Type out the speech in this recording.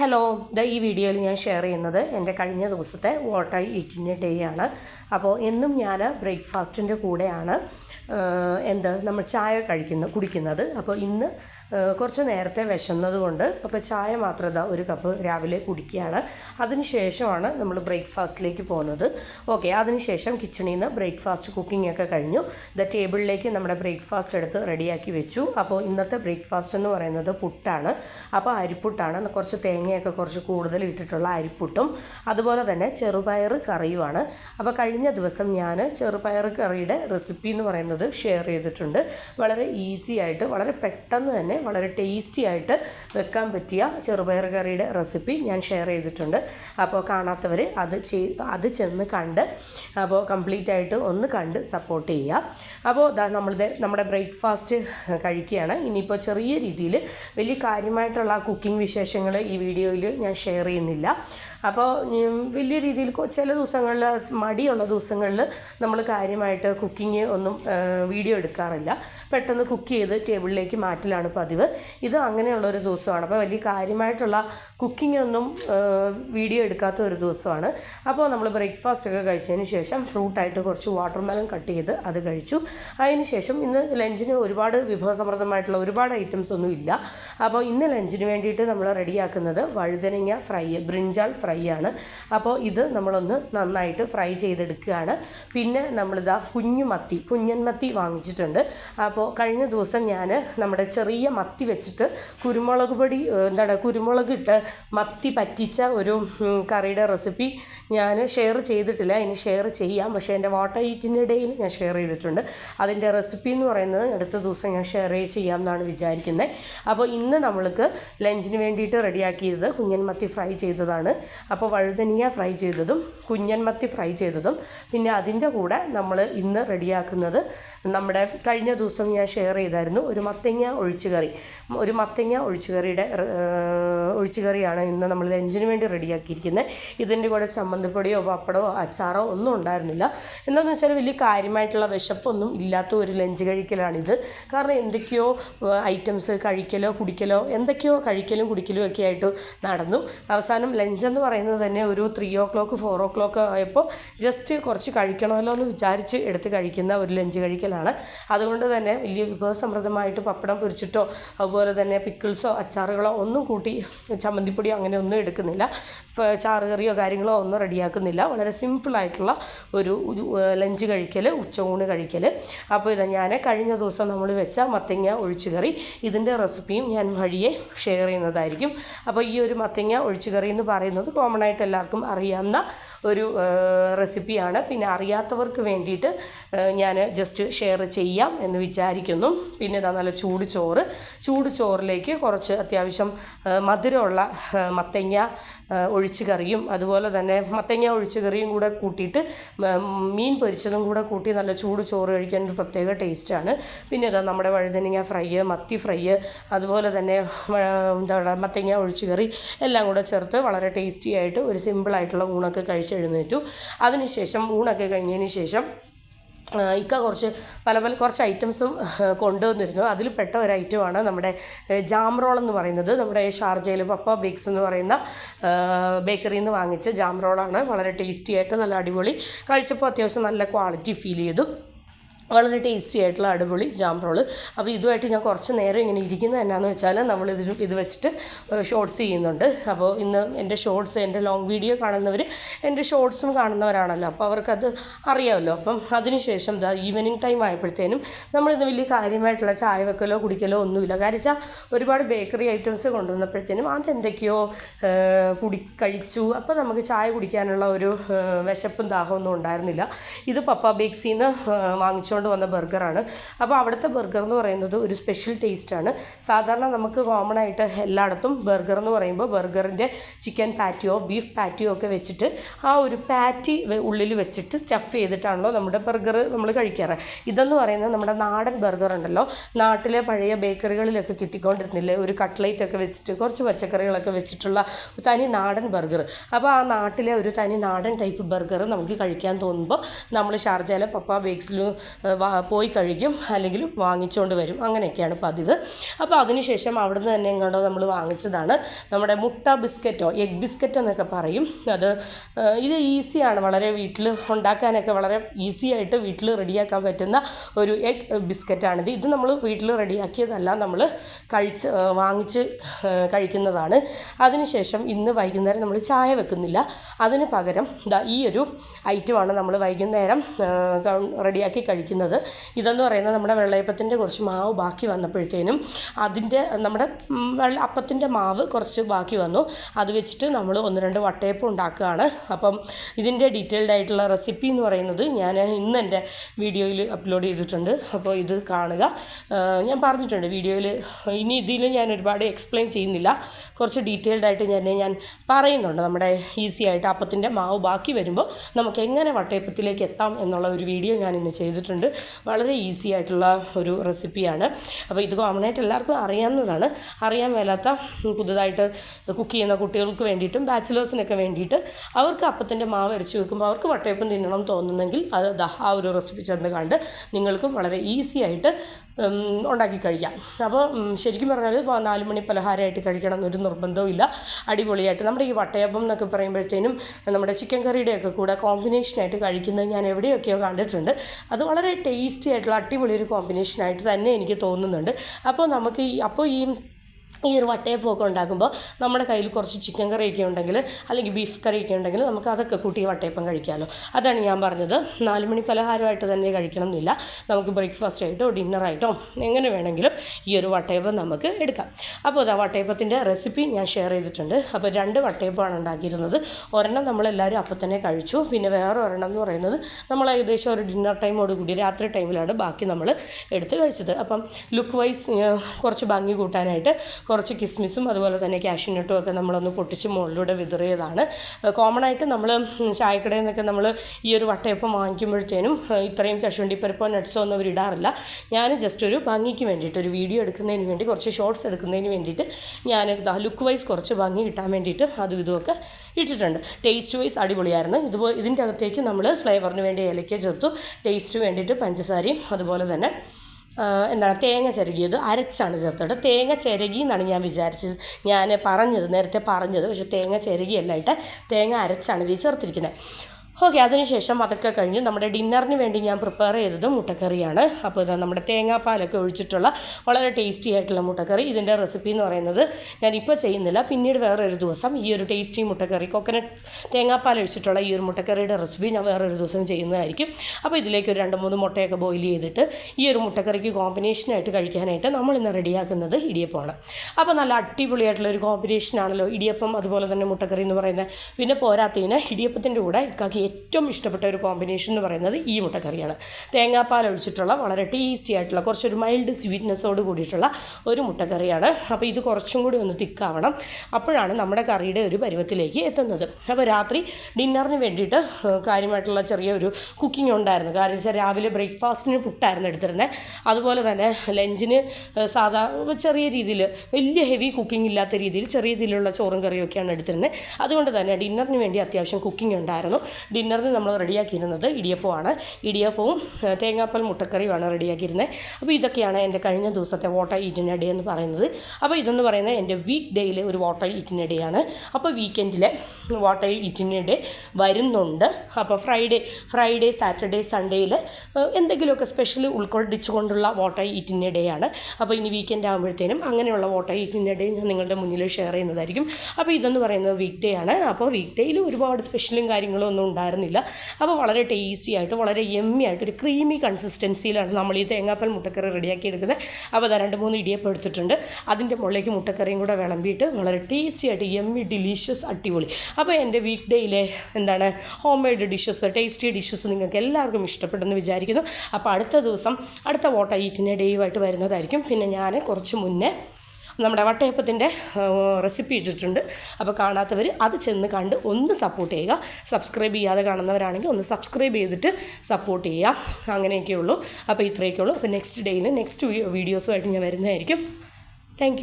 Hello the ഈ വീഡിയോയിൽ ഞാൻ ഷെയർ ചെയ്യുന്നത് എന്റെ കഴിഞ്ഞ ദിവസത്തെ വാട്ടർ ഈറ്റിന്റെ ഡേ ആണ്. അപ്പോൾ എന്നും ഞാൻ ബ്രേക്ക്ഫാസ്റ്റിന്റെ കൂടെയാണ് എന്ത് നമ്മൾ ചായ കഴിക്കുന്ന കുടിക്കുന്നത്. അപ്പോൾ ഇന്ന് കുറച്ച് നേരത്തെ വിശന്നത് കൊണ്ട് അപ്പോൾ ചായ മാത്രം ദാ ഒരു കപ്പ് രാവിലെ കുടിക്കുകയാണ്. അതിന് ശേഷമാണ് നമ്മൾ ബ്രേക്ക്ഫാസ്റ്റിലേക്ക് പോകുന്നത്. ഓക്കെ അതിനുശേഷം കിച്ചണിൽ നിന്ന് ബ്രേക്ക്ഫാസ്റ്റ് കുക്കിംഗ് ഒക്കെ കഴിഞ്ഞു. ദ ടേബിളിലേക്ക് നമ്മുടെ ബ്രേക്ക്ഫാസ്റ്റ് എടുത്ത് റെഡിയാക്കി വെച്ചു. അപ്പോൾ ഇന്നത്തെ ബ്രേക്ക്ഫാസ്റ്റ് എന്ന് പറയുന്നത് പുട്ടാണ്. അപ്പോൾ അരിപ്പുട്ടാണ്. കുറച്ച് തേങ്ങയൊക്കെ കുറച്ച് കൂടുതൽ ഇട്ടിട്ടുള്ള അരിപ്പുട്ടും അതുപോലെ തന്നെ ചെറുപയർ കറിയുമാണ്. അപ്പോൾ കഴിഞ്ഞ ദിവസം ഞാൻ ചെറുപയർ കറിയുടെ റെസിപ്പി എന്ന് പറയുന്നത് ഷെയർ ചെയ്തിട്ടുണ്ട്. വളരെ ഈസി ആയിട്ട് വളരെ പെട്ടെന്ന് തന്നെ വളരെ ടേസ്റ്റി ആയിട്ട് വെക്കാൻ പറ്റിയ ചെറുപയർ കറിയുടെ റെസിപ്പി ഞാൻ ഷെയർ ചെയ്തിട്ടുണ്ട്. അപ്പോൾ കാണാത്തവർ അത് അത് ചെന്ന് കണ്ട് അപ്പോൾ കംപ്ലീറ്റ് ആയിട്ട് ഒന്ന് കണ്ട് സപ്പോർട്ട് ചെയ്യുക അപ്പോൾ നമ്മളുടെ നമ്മുടെ ബ്രേക്ക്ഫാസ്റ്റ് കഴിക്കുകയാണ്. ഇനിയിപ്പോൾ ചെറിയ രീതിയിൽ വലിയ കാര്യമായിട്ടുള്ള കുക്കിംഗ് വിശേഷങ്ങൾ ഈ വീഡിയോയിൽ ഞാൻ ഷെയർ ചെയ്യുന്നില്ല. അപ്പോൾ വലിയ രീതിയിൽ ചില ദിവസങ്ങളിൽ മടിയുള്ള ദിവസങ്ങളിൽ നമ്മൾ കാര്യമായിട്ട് കുക്കിംഗ് ഒന്നും വീഡിയോ എടുക്കാറില്ല. പെട്ടെന്ന് കുക്ക് ചെയ്ത് ടേബിളിലേക്ക് മാറ്റലാണ് പതിവ്. ഇത് അങ്ങനെയുള്ള ഒരു ദിവസമാണ്. അപ്പോൾ വലിയ കാര്യമായിട്ടുള്ള കുക്കിംഗ് ഒന്നും വീഡിയോ എടുക്കാത്ത ഒരു ദിവസമാണ്. അപ്പോൾ നമ്മൾ ബ്രേക്ക്ഫാസ്റ്റ് ഒക്കെ കഴിച്ചതിന് ശേഷം ഫ്രൂട്ടായിട്ട് കുറച്ച് വാട്ടർമെലൺ കട്ട് ചെയ്ത് അത് കഴിച്ചു. അതിന് ശേഷം ഇന്ന് ലഞ്ചിന് ഒരുപാട് വിഭവസമൃദ്ധമായിട്ടുള്ള ഒരുപാട് ഐറ്റംസ് ഒന്നും ഇല്ല അപ്പോൾ ഇന്ന് ലഞ്ചിന് വേണ്ടിയിട്ട് നമ്മൾ റെഡിയാക്കുന്നത് വഴുതനങ്ങ ഫ്രൈ ബ്രിഞ്ചാൾ ഫ്രൈ ആണ്. അപ്പോൾ ഇത് നമ്മളൊന്ന് നന്നായിട്ട് ഫ്രൈ ചെയ്തെടുക്കുകയാണ്. പിന്നെ നമ്മളിതാ കുഞ്ഞു മത്തി കുഞ്ഞൻ മത്തി വാങ്ങിച്ചിട്ടുണ്ട്. അപ്പോൾ കഴിഞ്ഞ ദിവസം ഞാൻ നമ്മുടെ ചെറിയ മത്തി വെച്ചിട്ട് കുരുമുളക് പൊടി എന്താണ് കുരുമുളക് ഇട്ട് മത്തി പറ്റിച്ച ഒരു കറിയുടെ റെസിപ്പി ഞാൻ ഷെയർ ചെയ്തിട്ടില്ല. ഇനി ഷെയർ ചെയ്യാം. പക്ഷേ എന്റെ വാട്ടർ ഈറ്റിന്റെ ഇടയിൽ ഞാൻ ഷെയർ ചെയ്തിട്ടുണ്ട്. അതിന്റെ റെസിപ്പി എന്ന് പറയുന്നത് അടുത്ത ദിവസം ഞാൻ ഷെയർ ചെയ്യാം എന്നാണ് വിചാരിക്കുന്നത്. അപ്പോൾ ഇന്ന് നമ്മൾക്ക് ലഞ്ചിന് വേണ്ടിയിട്ട് റെഡിയാക്കിയത് കുഞ്ഞൻ മത്തി ഫ്രൈ ചെയ്തതാണ്. അപ്പോൾ വഴുതനങ്ങ ഫ്രൈ ചെയ്തതും കുഞ്ഞൻ മത്തി ഫ്രൈ ചെയ്തതും. പിന്നെ അതിന്റെ കൂടെ നമ്മൾ ഇന്ന് റെഡിയാക്കുന്നത് നമ്മുടെ കഴിഞ്ഞ ദിവസം ഞാൻ ഷെയർ ചെയ്തായിരുന്നു ഒരു മത്തങ്ങ ഒഴിച്ചുകറി. ഒരു മത്തങ്ങ ഒഴിച്ചുകറിയുടെ ഒഴിച്ചു കറിയാണ് ഇന്ന് നമ്മൾ ലഞ്ചിന് വേണ്ടി റെഡിയാക്കിയിരിക്കുന്നത്. ഇതിന്റെ കൂടെ ചമ്മന്തിപ്പൊടിയോ പപ്പടമോ അച്ചാറോ ഒന്നും ഉണ്ടായിരുന്നില്ല. എന്താണെന്ന് വെച്ചാൽ വലിയ കാര്യമായിട്ടുള്ള വിശപ്പൊന്നും ഇല്ലാത്ത ഒരു ലഞ്ച് കഴിക്കലാണിത്. കാരണം എന്തൊക്കെയോ ഐറ്റംസ് കഴിക്കലോ കുടിക്കലോ എന്തൊക്കെയോ കഴിക്കലും കുടിക്കലും ഒക്കെ ആയിട്ട് നടന്നു. അവസാനം ലഞ്ച് എന്ന് പറയുന്നത് തന്നെ ഒരു three o'clock four o'clock ആയപ്പോൾ ജസ്റ്റ് കുറച്ച് കഴിക്കണമല്ലോ എന്ന് വിചാരിച്ച് എടുത്ത് കഴിക്കുന്ന ഒരു ലഞ്ച് കഴിക്കലാണ്. അതുകൊണ്ട് തന്നെ വലിയ വിഭവസമൃദ്ധമായിട്ട് പപ്പടം പൊരിച്ചിട്ടോ അതുപോലെ തന്നെ പിക്കിൾസോ അച്ചാറുകളോ ഒന്നും കൂട്ടി ചമ്മന്തിപ്പൊടിയോ അങ്ങനെ ഒന്നും എടുക്കുന്നില്ല. ചാറുകറിയോ കാര്യങ്ങളോ ഒന്നും റെഡിയാക്കുന്നില്ല. വളരെ സിമ്പിളായിട്ടുള്ള ഒരു ലഞ്ച് കഴിക്കൽ ഉച്ചയൂണ് കഴിക്കൽ അപ്പോൾ ഇത് ഞാൻ കഴിഞ്ഞ ദിവസം നമ്മൾ വെച്ച മത്തങ്ങ ഒഴിച്ചുകറി. ഇതിന്റെ റെസിപ്പിയും ഞാൻ വഴിയെ ഷെയർ ചെയ്യുന്നതായിരിക്കും. അപ്പോൾ ഒരു മത്തങ്ങ ഒഴിച്ചുകറി എന്ന് പറയുന്നത് കോമൺ ആയിട്ട് എല്ലാവർക്കും അറിയാവുന്ന ഒരു റെസിപ്പിയാണ്. പിന്നെ അറിയാത്തവർക്ക് വേണ്ടിയിട്ട് ഞാൻ ജസ്റ്റ് ഷെയർ ചെയ്യാം എന്ന് വിചാരിക്കുന്നു. പിന്നെ ഇതാ നല്ല ചൂട് ചോറ്. ചൂട് ചോറിലേക്ക് കുറച്ച് അത്യാവശ്യം മധുരമുള്ള മത്തങ്ങ ഒഴിച്ചു കറിയും അതുപോലെ തന്നെ മത്തങ്ങ ഒഴിച്ചു കറിയും കൂടെ കൂട്ടിയിട്ട് മീൻ പൊരിച്ചതും കൂടെ കൂട്ടി നല്ല ചൂട് ചോറ് കഴിക്കാൻ ഒരു പ്രത്യേക ടേസ്റ്റാണ്. പിന്നെ ഇതാ നമ്മുടെ വഴുതനങ്ങ ഫ്രൈ മത്തി ഫ്രൈ അതുപോലെ തന്നെ എന്താ പറയുക മത്തങ്ങ ഒഴിച്ചു കറി എല്ലാം കൂടെ ചേർത്ത് വളരെ ടേസ്റ്റി ആയിട്ട് ഒരു സിമ്പിളായിട്ടുള്ള ഊണൊക്കെ കഴിച്ച് എഴുന്നേറ്റു. അതിനുശേഷം ഊണൊക്കെ കഴിഞ്ഞതിന് ശേഷം ഇക്ക കുറച്ച് പല പല കുറച്ച് ഐറ്റംസും കൊണ്ടുവന്നിരുന്നു. അതിൽ പെട്ട ഒരു ഐറ്റമാണ് നമ്മുടെ ജാം എന്ന് പറയുന്നത്. നമ്മുടെ ഷാർജയിൽ പപ്പ ബേക്സ് എന്ന് പറയുന്ന ബേക്കറിയിൽ നിന്ന് വാങ്ങിച്ച ജാം റോളാണ് വളരെ ടേസ്റ്റി ആയിട്ട് നല്ല അടിപൊളി. കഴിച്ചപ്പോൾ അത്യാവശ്യം നല്ല ക്വാളിറ്റി ഫീൽ ചെയ്തു. വളരെ ടേസ്റ്റി ആയിട്ടുള്ള അടിപൊളി ജാം റോൾ അപ്പോൾ ഇതുമായിട്ട് ഞാൻ കുറച്ച് നേരം ഇങ്ങനെ ഇരിക്കുന്നത് എന്നാന്ന് വെച്ചാൽ നമ്മൾ ഇതിൽ ഇത് വെച്ചിട്ട് ഷോർട്സ് ചെയ്യുന്നുണ്ട്. അപ്പോൾ ഇന്ന് എന്റെ ഷോർട്സ് എന്റെ ലോങ് വീഡിയോ കാണുന്നവർ എന്റെ ഷോർട്സും കാണുന്നവരാണല്ലോ. അപ്പോൾ അവർക്കത് അറിയാമല്ലോ. അപ്പം അതിനുശേഷം ദാ ഈവനിങ് ടൈം ആയപ്പോഴത്തേനും നമ്മളിന്ന് വലിയ കാര്യമായിട്ടുള്ള ചായ വെക്കലോ കുടിക്കലോ ഒന്നുമില്ല. കാര്യം ഒരുപാട് ബേക്കറി ഐറ്റംസ് കൊണ്ടുവന്നപ്പോഴത്തേനും അതെന്തൊക്കെയോ കുടി കഴിച്ചു. അപ്പോൾ നമുക്ക് ചായ കുടിക്കാനുള്ള ഒരു വിശപ്പും ദാഹമൊന്നും ഉണ്ടായിരുന്നില്ല. ഇത് പപ്പ ബേക്സിൽ നിന്ന് വാങ്ങിച്ചുകൊണ്ട് വന്ന ബർഗറാണ്. അപ്പോൾ അവിടുത്തെ ബർഗർ എന്ന് പറയുന്നത് ഒരു സ്പെഷ്യൽ ടേസ്റ്റാണ് സാധാരണ നമുക്ക് കോമൺ ആയിട്ട് എല്ലായിടത്തും ബർഗർ എന്ന് പറയുമ്പോൾ ബർഗറിന്റെ ചിക്കൻ പാറ്റിയോ ബീഫ് പാറ്റിയോ ഒക്കെ വെച്ചിട്ട് ആ ഒരു പാറ്റി ഉള്ളിൽ വെച്ചിട്ട് സ്റ്റഫ് ചെയ്തിട്ടാണല്ലോ നമ്മുടെ ബർഗർ നമ്മൾ കഴിക്കാറ്. ഇതെന്ന് പറയുന്നത് നമ്മുടെ നാടൻ ബർഗർ ഉണ്ടല്ലോ. നാട്ടിലെ പഴയ ബേക്കറികളിലൊക്കെ കിട്ടിക്കൊണ്ടിരുന്നില്ലേ? ഒരു കട്ട്ലേറ്റ് ഒക്കെ വെച്ചിട്ട് കുറച്ച് പച്ചക്കറികളൊക്കെ വെച്ചിട്ടുള്ള തനി നാടൻ ബർഗർ. അപ്പോൾ ആ നാട്ടിലെ ഒരു തനി നാടൻ ടൈപ്പ് ബർഗർ നമുക്ക് കഴിക്കാൻ തോന്നുമ്പോൾ നമ്മൾ ഷാർജയിലെ പപ്പ വാ- പോയി കഴിക്കും അല്ലെങ്കിൽ വാങ്ങിച്ചുകൊണ്ട് വരും. അങ്ങനെയൊക്കെയാണ് പതിവ്. അപ്പോൾ അതിനുശേഷം അവിടുന്ന് തന്നെ എങ്ങോട്ടോ നമ്മൾ വാങ്ങിച്ചതാണ്. നമ്മുടെ മുട്ട ബിസ്ക്കറ്റോ എഗ് ബിസ്ക്കറ്റ് എന്നൊക്കെ പറയും. അത് ഇത് ഈസിയാണ്. വളരെ വീട്ടിൽ ഉണ്ടാക്കാനൊക്കെ വളരെ ഈസി ആയിട്ട് വീട്ടിൽ റെഡിയാക്കാൻ പറ്റുന്ന ഒരു എഗ് ബിസ്ക്കറ്റാണിത്. ഇത് നമ്മൾ വീട്ടിൽ റെഡിയാക്കിയതല്ല നമ്മൾ കഴിച്ച് വാങ്ങിച്ച് കഴിക്കുന്നതാണ്. അതിനുശേഷം ഇന്ന് വൈകുന്നേരം നമ്മൾ ചായ വെക്കുന്നില്ല. അതിന് പകരം ഈ ഒരു ഐറ്റമാണ് നമ്മൾ വൈകുന്നേരം റെഡിയാക്കി കഴിക്കുന്നത്. ഇതെന്ന് പറയുന്നത് നമ്മുടെ വെള്ളയപ്പത്തിന്റെ കുറച്ച് മാവ് ബാക്കി വന്നപ്പോഴത്തേനും അതിന്റെ നമ്മുടെ വെള്ള അപ്പത്തിന്റെ മാവ് കുറച്ച് ബാക്കി വന്നു. അത് വെച്ചിട്ട് നമ്മൾ ഒന്ന് രണ്ട് വട്ടയപ്പം ഉണ്ടാക്കുകയാണ്. അപ്പം ഇതിന്റെ ഡീറ്റെയിൽഡ് ആയിട്ടുള്ള റെസിപ്പി എന്ന് പറയുന്നത് ഞാൻ ഇന്ന് എന്റെ വീഡിയോയിൽ അപ്ലോഡ് ചെയ്തിട്ടുണ്ട്. അപ്പോൾ ഇത് കാണുക. ഞാൻ പറഞ്ഞിട്ടുണ്ട് വീഡിയോയിൽ ഇനി ഇതിൽ ഞാൻ ഒരുപാട് എക്സ്പ്ലെയിൻ ചെയ്യുന്നില്ല. കുറച്ച് ഡീറ്റെയിൽഡ് ആയിട്ട് ഞാൻ ഞാൻ പറയുന്നുണ്ട് നമ്മുടെ ഈസി ആയിട്ട് അപ്പത്തിന്റെ മാവ് ബാക്കി വരുമ്പോൾ നമുക്ക് എങ്ങനെ വട്ടയപ്പത്തിലേക്ക് എത്താം എന്നുള്ള ഒരു വീഡിയോ ഞാൻ ഇന്ന് ചെയ്തിട്ടുണ്ട്. വളരെ ഈസി ആയിട്ടുള്ള ഒരു റെസിപ്പിയാണ്. അപ്പോൾ ഇത് കോമൺ ആയിട്ട് എല്ലാവർക്കും അറിയാവുന്നതാണ്. അറിയാൻ മേലാത്ത പുതുതായിട്ട് കുക്ക് ചെയ്യുന്ന കുട്ടികൾക്ക് വേണ്ടിയിട്ടും ബാച്ചിലേഴ്സിനൊക്കെ വേണ്ടിയിട്ട് അവർക്ക് അപ്പത്തിന്റെ മാവ് അരച്ച് വെക്കുമ്പോൾ അവർക്ക് വട്ടയപ്പം തിന്നണം തോന്നുന്നെങ്കിൽ അത് ആ ഒരു റെസിപ്പി ചെന്ന് കണ്ട് നിങ്ങൾക്കും വളരെ ഈസി ആയിട്ട് ഉണ്ടാക്കി കഴിക്കാം. അപ്പോൾ ശരിക്കും പറഞ്ഞാൽ നാല് മണി പലഹാരമായിട്ട് കഴിക്കണം എന്നൊരു നിർബന്ധവും ഇല്ല അടിപൊളിയായിട്ട് നമ്മുടെ ഈ വട്ടയപ്പം എന്നൊക്കെ പറയുമ്പോഴത്തേനും നമ്മുടെ ചിക്കൻ കറിയുടെയൊക്കെ കൂടെ കോമ്പിനേഷനായിട്ട് കഴിക്കുന്നത് ഞാൻ എവിടെയൊക്കെയോ കണ്ടിട്ടുണ്ട്. അത് വളരെ ടേസ്റ്റി ആയിട്ടുള്ള അടിപൊളി ഒരു കോമ്പിനേഷനായിട്ട് തന്നെ എനിക്ക് തോന്നുന്നുണ്ട്. അപ്പോൾ നമുക്ക് ഈ അപ്പോൾ ഈ ഈ ഒരു വട്ടയപ്പമൊക്കെ ഉണ്ടാക്കുമ്പോൾ നമ്മുടെ കയ്യിൽ കുറച്ച് ചിക്കൻ കറിയൊക്കെ ഉണ്ടെങ്കിൽ അല്ലെങ്കിൽ ബീഫ് കറിയൊക്കെ ഉണ്ടെങ്കിൽ നമുക്ക് അതൊക്കെ കൂട്ടി വട്ടയപ്പം കഴിക്കാമല്ലോ അതാണ് ഞാൻ പറഞ്ഞത്. നാല് മണി പലഹാരമായിട്ട് തന്നെ കഴിക്കണം എന്നില്ല നമുക്ക് ബ്രേക്ക്ഫാസ്റ്റ് ആയിട്ടോ ഡിന്നറായിട്ടോ എങ്ങനെ വേണമെങ്കിലും ഈ ഒരു വട്ടയപ്പം നമുക്ക് എടുക്കാം. അപ്പോൾ അതാ വട്ടയപ്പത്തിന്റെ റെസിപ്പി ഞാൻ ഷെയർ ചെയ്തിട്ടുണ്ട്. അപ്പോൾ രണ്ട് വട്ടയപ്പമാണ് ഉണ്ടാക്കിയിരുന്നത്. ഒരെണ്ണം നമ്മളെല്ലാവരും അപ്പം തന്നെ കഴിച്ചു. പിന്നെ വേറെ ഒരെണ്ണം എന്ന് പറയുന്നത് നമ്മൾ ഏകദേശം ഒരു ഡിന്നർ ടൈമോട് കൂടി രാത്രി ടൈമിലാണ് ബാക്കി നമ്മൾ എടുത്ത് കഴിച്ചത്. അപ്പം ലുക്ക് വൈസ് കുറച്ച് ഭംഗി കൂട്ടാനായിട്ട് കുറച്ച് കിസ്മിസും അതുപോലെ തന്നെ കാഷ്യൂനട്ടും ഒക്കെ നമ്മളൊന്ന് പൊട്ടിച്ച് മുകളിലൂടെ വിതറിയതാണ്. കോമൺ ആയിട്ട് നമ്മൾ ചായക്കടയിൽ നിന്നൊക്കെ നമ്മൾ ഈ ഒരു വട്ടയപ്പം വാങ്ങിക്കുമ്പോഴത്തേനും ഇത്രയും കശുവണ്ടി പരിപ്പോ നട്ട്സോ ഒന്നും ഇടാറില്ല. ഞാൻ ജസ്റ്റ് ഒരു ഭംഗിക്ക് വേണ്ടിയിട്ട് ഒരു വീഡിയോ എടുക്കുന്നതിന് വേണ്ടി കുറച്ച് ഷോർട്സ് എടുക്കുന്നതിന് വേണ്ടിയിട്ട് ഞാൻ ലുക്ക് വൈസ് കുറച്ച് ഭംഗി കിട്ടാൻ വേണ്ടിയിട്ട് അതും ഇതുമൊക്കെ ഇട്ടിട്ടുണ്ട്. ടേസ്റ്റ് വൈസ് അടിപൊളിയായിരുന്നു. ഇതുപോലെ ഇതിന്റെ അകത്തേക്ക് നമ്മൾ ഫ്ലേവറിന് വേണ്ടി ഏലക്ക ചേർത്തു. ടേസ്റ്റിന് വേണ്ടിയിട്ട് പഞ്ചസാരയും അതുപോലെ തന്നെ എന്താണ് തേങ്ങ ചിരകിയത്? അരച്ചാണ് ചേർത്തത്. തേങ്ങ ചിരകി എന്നാണ് ഞാൻ വിചാരിച്ചത്. ഞാൻ പറഞ്ഞത് നേരത്തെ പറഞ്ഞത് പക്ഷേ തേങ്ങ ചിരകിയല്ലായിട്ട് തേങ്ങ അരച്ചാണ് ഇത് ചേർത്തിരിക്കുന്നത്. ഓക്കെ അതിനുശേഷം അതൊക്കെ കഴിഞ്ഞ്. നമ്മുടെ ഡിന്നറിന് വേണ്ടി ഞാൻ പ്രിപ്പയർ ചെയ്തത് മുട്ടക്കറിയാണ്. അപ്പോൾ ഇത് നമ്മുടെ തേങ്ങാപ്പാലൊക്കെ ഒഴിച്ചിട്ടുള്ള വളരെ ടേസ്റ്റി ആയിട്ടുള്ള മുട്ടക്കറി. ഇതിന്റെ റെസിപ്പി എന്ന് പറയുന്നത് ഞാൻ ഇപ്പോൾ ചെയ്യുന്നില്ല. പിന്നീട് വേറൊരു ദിവസം ഈ ഒരു ടേസ്റ്റി മുട്ടക്കറി കോക്കനട്ട് തേങ്ങാപ്പാൽ ഒഴിച്ചിട്ടുള്ള ഈ ഒരു മുട്ടക്കറിയുടെ റെസിപ്പി ഞാൻ വേറൊരു ദിവസം ചെയ്യുന്നതായിരിക്കും. അപ്പോൾ ഇതിലേക്ക് ഒരു രണ്ട് മൂന്ന് മുട്ടയൊക്കെ ബോയിൽ ചെയ്തിട്ട് ഈ ഒരു മുട്ടക്കറിക്ക് കോമ്പിനേഷനായിട്ട് കഴിക്കാനായിട്ട് നമ്മൾ ഇന്ന് റെഡിയാക്കുന്നത് ഇടിയപ്പമാണ്. അപ്പോൾ നല്ല അടിപൊളിയായിട്ടുള്ള ഒരു കോമ്പിനേഷനാണല്ലോ ഇടിയപ്പം അതുപോലെ തന്നെ മുട്ടക്കറി എന്ന് പറയുന്നത്. പിന്നെ പോരാത്തതിന് ഇടിയപ്പത്തിന്റെ കൂടെ ഇക്കാക്ക് ഏറ്റവും ഇഷ്ടപ്പെട്ട ഒരു കോമ്പിനേഷൻ എന്ന് പറയുന്നത് ഈ മുട്ടക്കറിയാണ്. തേങ്ങാപ്പാൽ ഒഴിച്ചിട്ടുള്ള വളരെ ടേസ്റ്റി ആയിട്ടുള്ള കുറച്ചൊരു മൈൽഡ് സ്വീറ്റ്നെസ്സോട് കൂടിയിട്ടുള്ള ഒരു മുട്ടക്കറിയാണ്. അപ്പോൾ ഇത് കുറച്ചും കൂടി ഒന്ന് തിക്കാവണം അപ്പോഴാണ് നമ്മുടെ കറിയുടെ ഒരു പരുവത്തിലേക്ക് എത്തുന്നത്. അപ്പോൾ രാത്രി ഡിന്നറിന് വേണ്ടിയിട്ട് കാര്യമായിട്ടുള്ള ചെറിയൊരു കുക്കിംഗ് ഉണ്ടായിരുന്നു. കാരണം വെച്ചാൽ രാവിലെ ബ്രേക്ക്ഫാസ്റ്റിന് പുട്ടായിരുന്നു എടുത്തിരുന്നത് അതുപോലെ തന്നെ ലഞ്ചിന് സാധാ ചെറിയ രീതിയിൽ വലിയ ഹെവി കുക്കിംഗ് ഇല്ലാത്ത രീതിയിൽ ചെറിയ രീതിയിലുള്ള ചോറും കറിയൊക്കെയാണ് എടുത്തിരുന്നത് അതുകൊണ്ട് തന്നെ ഡിന്നറിന് വേണ്ടി അത്യാവശ്യം കുക്കിംഗ് ഉണ്ടായിരുന്നു. ഡിന്നറിന് നമ്മൾ റെഡിയാക്കിയിരുന്നത് ഇടിയപ്പമാണ്. ഇടിയപ്പവും തേങ്ങാപ്പൽ മുട്ടക്കറിയുമാണ് റെഡിയാക്കിയിരുന്നത് അപ്പോൾ ഇതൊക്കെയാണ് എന്റെ കഴിഞ്ഞ ദിവസത്തെ വാട്ടർ ഈറ്റിന്റെ ഡേ എന്ന് പറയുന്നത്. അപ്പോൾ ഇതെന്ന് പറയുന്നത് എന്റെ വീക്ക് ഡേയിലെ ഒരു വാട്ടർ ഈറ്റിന്റെ ഡേ ആണ്. അപ്പോൾ വീക്കെൻഡിലെ വാട്ടർ ഈറ്റിന്റെ ഡേ വരുന്നുണ്ട്. അപ്പോൾ ഫ്രൈഡേ ഫ്രൈഡേ സാറ്റർഡേ സൺഡേയിൽ എന്തെങ്കിലുമൊക്കെ സ്പെഷ്യൽ ഉൾക്കൊള്ളിച്ചുകൊണ്ടുള്ള വാട്ടർ ഈറ്റിന്റെ ഡേ ആണ്. അപ്പോൾ ഇനി വീക്കെൻഡ് ആകുമ്പോഴത്തേനും അങ്ങനെയുള്ള വാട്ടർ ഈറ്റിന്റെ ഡേ ഞാൻ നിങ്ങളുടെ മുന്നിൽ ഷെയർ ചെയ്യുന്നതായിരിക്കും. അപ്പോൾ ഇതെന്ന് പറയുന്നത് വീക്ക് ഡേ ആണ്. അപ്പോൾ വീക്ക് ഡേയിൽ ഒരുപാട് സ്പെഷ്യലും കാര്യങ്ങളും ഒന്നും ഉണ്ടായിരുന്നില്ല. അപ്പോൾ വളരെ ടേസ്റ്റി ആയിട്ട് വളരെ എമ്മി ആയിട്ട് ഒരു ക്രീമി കൺസിസ്റ്റൻസിയിലാണ് നമ്മൾ ഈ തേങ്ങാപ്പൽ മുട്ടക്കറി റെഡിയാക്കി എടുക്കുന്നത് അപ്പോൾ അതാ രണ്ട് മൂന്ന് ഇടിയപ്പം എടുത്തിട്ടുണ്ട്. അതിന്റെ മുകളിലേക്ക് മുട്ടക്കറിയും കൂടെ വിളമ്പിയിട്ട് വളരെ ടേസ്റ്റി ആയിട്ട് എമ്മി ഡിലീഷ്യസ് അടിപൊളി. അപ്പോൾ എന്റെ വീക്ക് ഡേയിലെ എന്താണ് home made dishes tasty dishes നിങ്ങൾക്ക് എല്ലാവർക്കും ഇഷ്ടപ്പെടുമെന്ന് വിചാരിക്കുന്നു. അപ്പോൾ അടുത്ത ദിവസം അടുത്ത വോട്ട ഈറ്റിന്റെ ഡേയുമായിട്ട് വരുന്നതായിരിക്കും. പിന്നെ ഞാൻ കുറച്ച് മുന്നേ നമ്മുടെ വട്ടയപ്പത്തിന്റെ റെസിപ്പി ഇട്ടിട്ടുണ്ട്. അപ്പോൾ കാണാത്തവർ അത് ചെന്ന് കണ്ട് ഒന്ന് സപ്പോർട്ട് ചെയ്യുക. സബ്സ്ക്രൈബ് ചെയ്യാതെ കാണുന്നവരാണെങ്കിൽ ഒന്ന് സബ്സ്ക്രൈബ് ചെയ്തിട്ട് സപ്പോർട്ട് ചെയ്യുക. അങ്ങനെയൊക്കെ ഉള്ളൂ. അപ്പോൾ ഇത്രയൊക്കെ ഉള്ളൂ. അപ്പോൾ നെക്സ്റ്റ് ഡേയിൽ നെക്സ്റ്റ് വീഡിയോസുമായിട്ട് ഞാൻ വരുന്നതായിരിക്കും. താങ്ക്